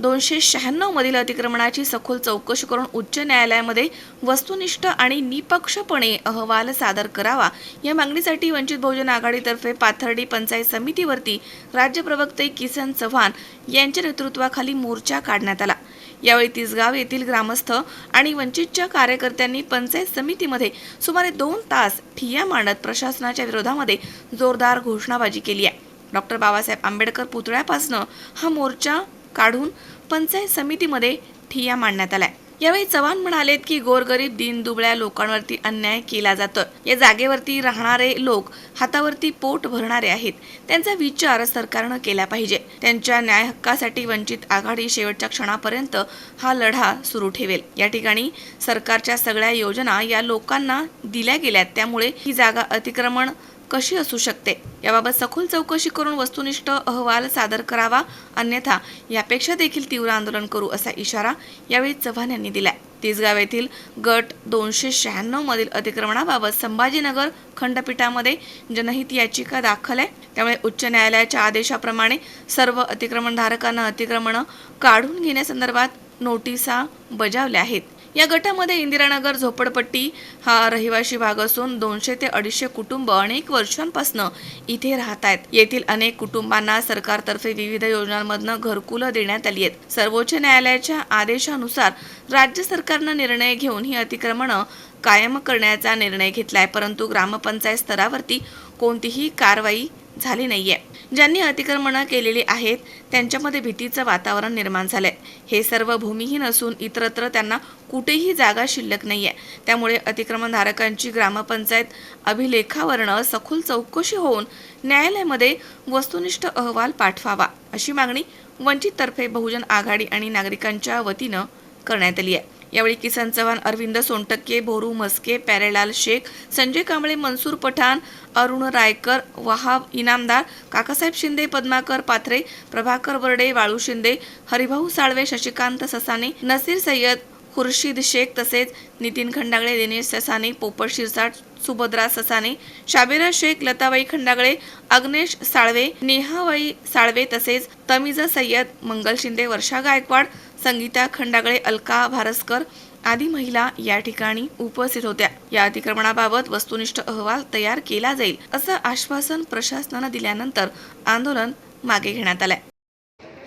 दोनशे शहाण्णवमधील अतिक्रमणाची सखोल चौकशी करून उच्च न्यायालयामध्ये वस्तुनिष्ठ आणि निपक्षपणे अहवाल सादर करावा. या मागणीसाठी वंचित बहुजन आघाडीतर्फे पाथर्डी पंचायत समितीवरती राज्य प्रवक्ते किसन चव्हाण यांच्या नेतृत्वाखाली मोर्चा काढण्यात आला. यावेळी तिसगाव येथील ग्रामस्थ आणि वंचितच्या कार्यकर्त्यांनी पंचायत समितीमध्ये सुमारे दोन तास ठिय्या मांडत प्रशासनाच्या विरोधामध्ये जोरदार घोषणाबाजी केली आहे. डॉक्टर बाबासाहेब आंबेडकर पुतळ्यापासनं हा मोर्चा काढून पंचायत समितीमध्ये ठिय्या मांडण्यात आलाय. यावेळी चव्हाण म्हणालेत की गोरगरीब दीनदुबळ्या लोकांवरती अन्याय केला जातोय. या जागेवरती राहणारे लोक हातावरती पोट भरणारे आहेत. त्यांचा विचार सरकारनं केला पाहिजे. त्यांच्या न्याय हक्कासाठी वंचित आघाडी शेवटच्या क्षणापर्यंत हा लढा सुरू ठेवेल. या ठिकाणी सरकारच्या सगळ्या योजना या लोकांना दिल्या गेल्यात. त्यामुळे ही जागा अतिक्रमण कशी असू शकते? याबाबत सखोल चौकशी करून वस्तुनिष्ठ अहवाल सादर करावा अन्यथा यापेक्षा देखील तीव्र आंदोलन करू असा इशारा यावेळी चव्हाण यांनी दिला तिसगाव येथील गट दोनशे शहाण्णव मधील अतिक्रमणाबाबत संभाजीनगर खंडपीठामध्ये जनहित याचिका दाखल आहे. त्यामुळे उच्च न्यायालयाच्या आदेशाप्रमाणे सर्व अतिक्रमणधारकांना अतिक्रमण काढून घेण्यासंदर्भात नोटिसा बजावल्या आहेत. या गटामध्ये इंदिरानगर झोपडपट्टी हा रहिवासी भाग असून दोनशे ते अडीचशे कुटुंब अनेक वर्षांपासून इथे राहत आहेत येथील अनेक कुटुंबांना सरकारतर्फे विविध योजनांमधनं घरकुलं देण्यात आली आहेत. सर्वोच्च न्यायालयाच्या आदेशानुसार राज्य सरकारनं निर्णय घेऊन ही अतिक्रमणं कायम करण्याचा निर्णय घेतलाय. परंतु ग्रामपंचायत स्तरावरती कोणतीही कारवाई झाली नाही आहे ज्यांनी अतिक्रमणं केलेली आहेत त्यांच्यामध्ये भीतीचं वातावरण निर्माण झालंय. हे सर्व भूमिहीन असून इतरत्र त्यांना कुठेही जागा शिल्लक नाही आहे त्यामुळे अतिक्रमणधारकांची ग्रामपंचायत अभिलेखावरनं सखोल चौकशी होऊन न्यायालयामध्ये वस्तुनिष्ठ अहवाल पाठवावा अशी मागणी वंचिततर्फे बहुजन आघाडी आणि नागरिकांच्या वतीनं करण्यात आली आहे यावेळी किसन चव्हाण अरविंद सोनटक्के भोरू मस्के प्यारेलाल शेख संजय कांबळे मनसूर पठाण अरुण रायकर वहाब इनामदार काकासाहेब शिंदे पद्माकर पाथरे प्रभाकर बर्डे वाळू शिंदे हरिभाऊ साळवे शशिकांत ससाने नसीर सय्यद खुर्शीद शेख तसेच नितीन खंडागळे दिनेश ससाने पोपट शिरसाट सुभद्रा ससाने शाबिरा शेख लताबाई खंडागळे अग्नेश साळवे नेहाबाई साळवे तसेच तमीजा सय्यद मंगल शिंदे वर्षा गायकवाड संगीता खंडागळे अलका भारसकर आदी महिला या ठिकाणी उपस्थित होत्या. या अतिक्रमणाबाबत वस्तुनिष्ठ अहवाल तयार केला जाईल असं आश्वासन प्रशासनानं दिल्यानंतर आंदोलन मागे घेण्यात आलंय.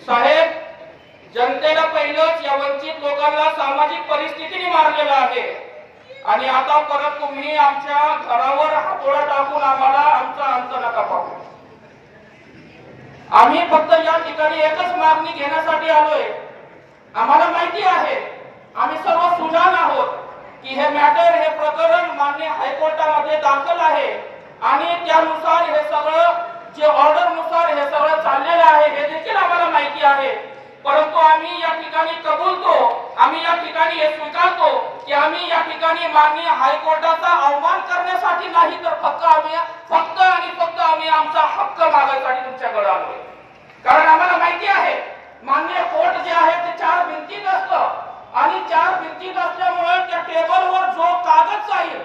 साहेब जनतेला पहिलंच या वंचित लोकांना सामाजिक परिस्थितीने मारलेलं आहे. आणि आता परत तुम्ही आमच्या घरावर हातोडा टाकून आम्हाला आमचा अंत नका पाहू. आम्ही फक्त या ठिकाणी एकच मागणी घेण्यासाठी आलोय. आम्हाला माहिती आहे आम्ही सर्व सुजाण आहोत की हे मॅटर हे प्रकरण मान्य हायकोर्टामध्ये दाखल आहे आणि त्यानुसार हे सगळं जे ऑर्डरनुसार हे सगळं चाललेलं आहे हे देखील आम्हाला माहिती आहे. परंतु आम्ही या ठिकाणी कबूलतो आम्ही या ठिकाणी हे स्वीकारतो की आम्ही या ठिकाणी माननीय हायकोर्टाचा अवमान करण्यासाठी नाही तर फक्त आम्ही फक्त आणि फक्त आम्ही आमचा हक्क मागायसाठी तुमच्याकडे आलोय. कारण आम्हाला माहिती आहे मान्य हो कोर्ट जे आहे ते चार भिंतीत असतं आणि चार भिंतीत असल्यामुळे त्या टेबलवर जो कागद जाईल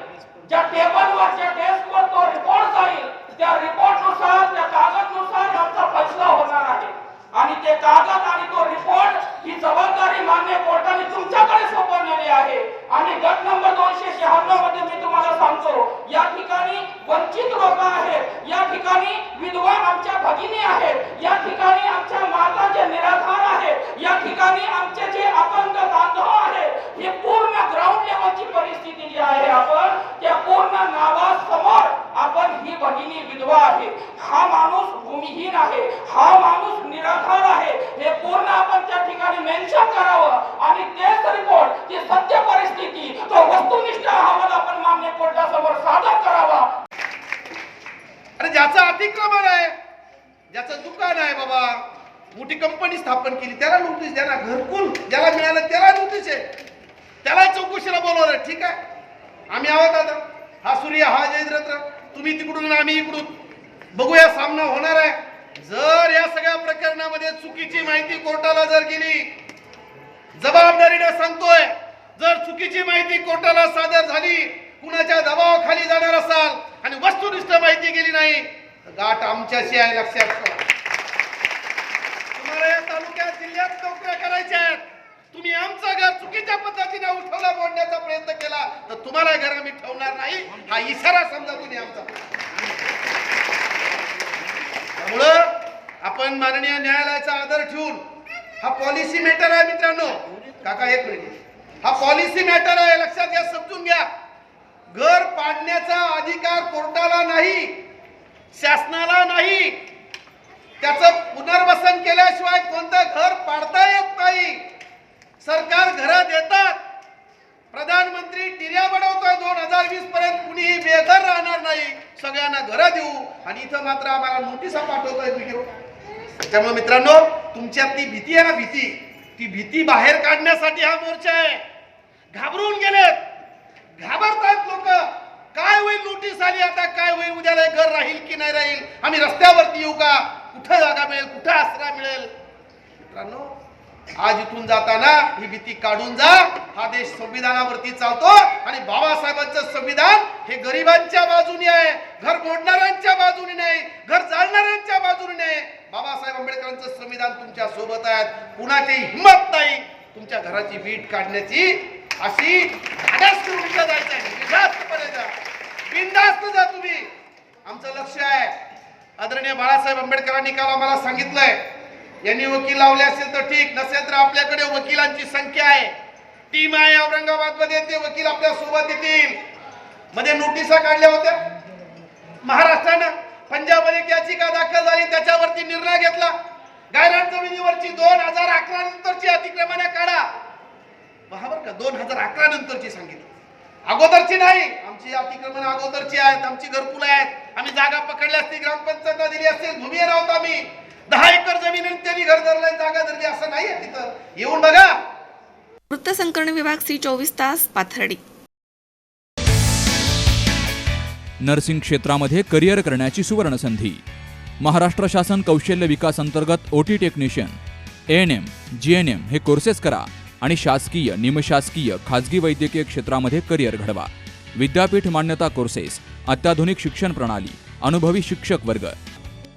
ज्या टेबलवर ज्या डेस्कवर तो रिपोर्ट जाईल त्या रिपोर्टनुसार त्या कागदनुसार आमचा फैसला होणार आहे. आणि ते कागद आणि तो रिपोर्ट ही जबाबदारी मान्य कोर्टाने तुमच्याकडे सोपवलेली आहे. आणि गट नंबर दोनशे शहाण्णवमध्ये मी तुम्हाला सांगतो या ठिकाणी वंचित लोक आहेत या ठिकाणी विद्वान आमच्या भगिनी आहेत या ठिकाणी आमच्या माता जे निराधार आहेत या ठिकाणी आमचे जे अपंग बांधव आहेत हे पूर्ण ग्राउंड लेवलची परिस्थिती जी आहे आपण त्या पूर्ण नावासमोर आपण ही भगिनी विधवा आहे हा माणूस भूमिहीन आहे हा माणूस निराधार आहे हे पूर्ण आपण त्या ठिकाणी मेन्शन करावं आणि तेच रिपोर्ट ती सत्य परिस्थिती तो वस्तुनिष्ठ अहवाल आपण मान्य कोर्टासमोर सादर करावा अरे ज्याचं अतिक्रमण आहे ज्याचं दुकान आहे बाबा मोठी कंपनी स्थापन केली त्याला नोटीस द्या ना घरकुल ज्याला मिळालं त्याला नोटीस आहे. त्याला चौकशीला बोलवलं ठीक आहे? आम्ही आहोत आता. हा सूर्य हा जयद्रथ. तुम्ही तिकडून आम्ही इकडून. बघूया सामना होणार आहे. जर या सगळ्या प्रकरणामध्ये चुकीची माहिती कोर्टाला जर गेली जबाबदारीने सांगतोय जर चुकीची माहिती कोर्टाला सादर झाली कुणाच्या दबावाखाली जाणार असाल आणि वस्तुनिष्ठ माहिती गेली नाही तर गाठ आमच्याशी आहे लक्षात ठेवा तुम्हाला या तालुक्यात जिल्ह्यात नोकऱ्या करायच्या आहेत तुम्ही आमचा घर चुकीच्या पद्धतीने उठवला मोडण्याचा प्रयत्न केला तर तुम्हाला घर आम्ही ठेवणार नाही. हा इशारा समजा तुम्ही आमचा. त्यामुळं आपण माननीय न्यायालयाचा आदर ठेवून हा पॉलिसी मॅटर आहे मित्रांनो. काका एक मिनिट. हा पॉलिसी मॅटर आहे लक्षात घ्या समजून घ्या. घर पाडण्याचा अधिकार कोर्टाला नाही शासनाला नाही. त्याचं पुनर्वसन केल्याशिवाय कोणतं घर पाडता येत नाही. सरकार घरं देतात प्रधानमंत्री टिर्या बनवतोय दोन हजार वीस पर्यंत. कुणीही बेघर राहणार नाही. सगळ्यांना घरं देऊ. आणि इथं मात्र आम्हाला नोटिसा पाठवतोय व्हिडिओ त्यामुळे मित्रांनो तुमच्यात ती भीती आहे ना भीती? ती भीती बाहेर काढण्यासाठी हा मोर्चा आहे. घाबरून गेलेत. घाबरतात लोक. काय होईल नोटीस आली आता? काय होईल? उद्याला घर राहील की नाही राहील? आम्ही रस्त्यावरती येऊ का? कुठं जागा मिळेल? कुठं आसरा मिळेल? मित्रांनो आज इथून जाताना ही भीती काढून जा. हा देश संविधानावरती चालतो आणि बाबासाहेबांचं संविधान हे गरिबांच्या बाजूने आहे. घर मोडणाऱ्यांच्या बाजूने नाही. घर जाळणाऱ्यांच्या बाजूने नाही. बाबासाहेब आंबेडकरांचं संविधान तुमच्यासोबत आहे. कुणाची हिंमत नाही तुमच्या घराची वीट काढण्याची. अशी धाडस जायचं आहे. बिनधास्तपणे जा. जा तुम्ही. आमचं लक्ष आहे. आदरणीय बाळासाहेब आंबेडकरांनी काल आम्हाला सांगितलंय यांनी वकील लावले असेल तर ठीक नसेल तर आपल्याकडे वकिलांची संख्या आहे. टीम आहे औरंगाबादमध्ये ते वकील आपल्यासोबत येतील. मध्ये नोटिसा काढल्या होत्या. महाराष्ट्रानं पंजाबमध्ये याचिका दाखल झाली त्याच्यावरती निर्णय घेतला. गायरान जमिनीवरची दोन हजार अकरा नंतरची अतिक्रमण काढा. बरोबर का दोन हजार अकरा नंतरची सांगितली. अगोदरची नाही आमची अतिक्रमण अगोदरची आहेत आमची घरकुल आहेत. आम्ही जागा पकडली असती ग्रामपंचायतला दिली असतील भूमी आहोत आम्ही. दहा एकर जमीन त्यांनी घर धरलंय जागा धरली असं नाही आहे तिथं. येऊन बघा. वृत्तसंकलन विभाग सी चोवीस तास पाथर्डी. नर्सिंग क्षेत्रामध्ये करिअर करण्याची सुवर्णसंधी. महाराष्ट्र शासन कौशल्य विकास अंतर्गत OT technician. A N M G N M हे कोर्सेस करा आणि शासकीय निमशासकीय खाजगी वैद्यकीय क्षेत्रामध्ये करिअर घडवा. विद्यापीठ मान्यता कोर्सेस अत्याधुनिक शिक्षण प्रणाली अनुभवी शिक्षक वर्ग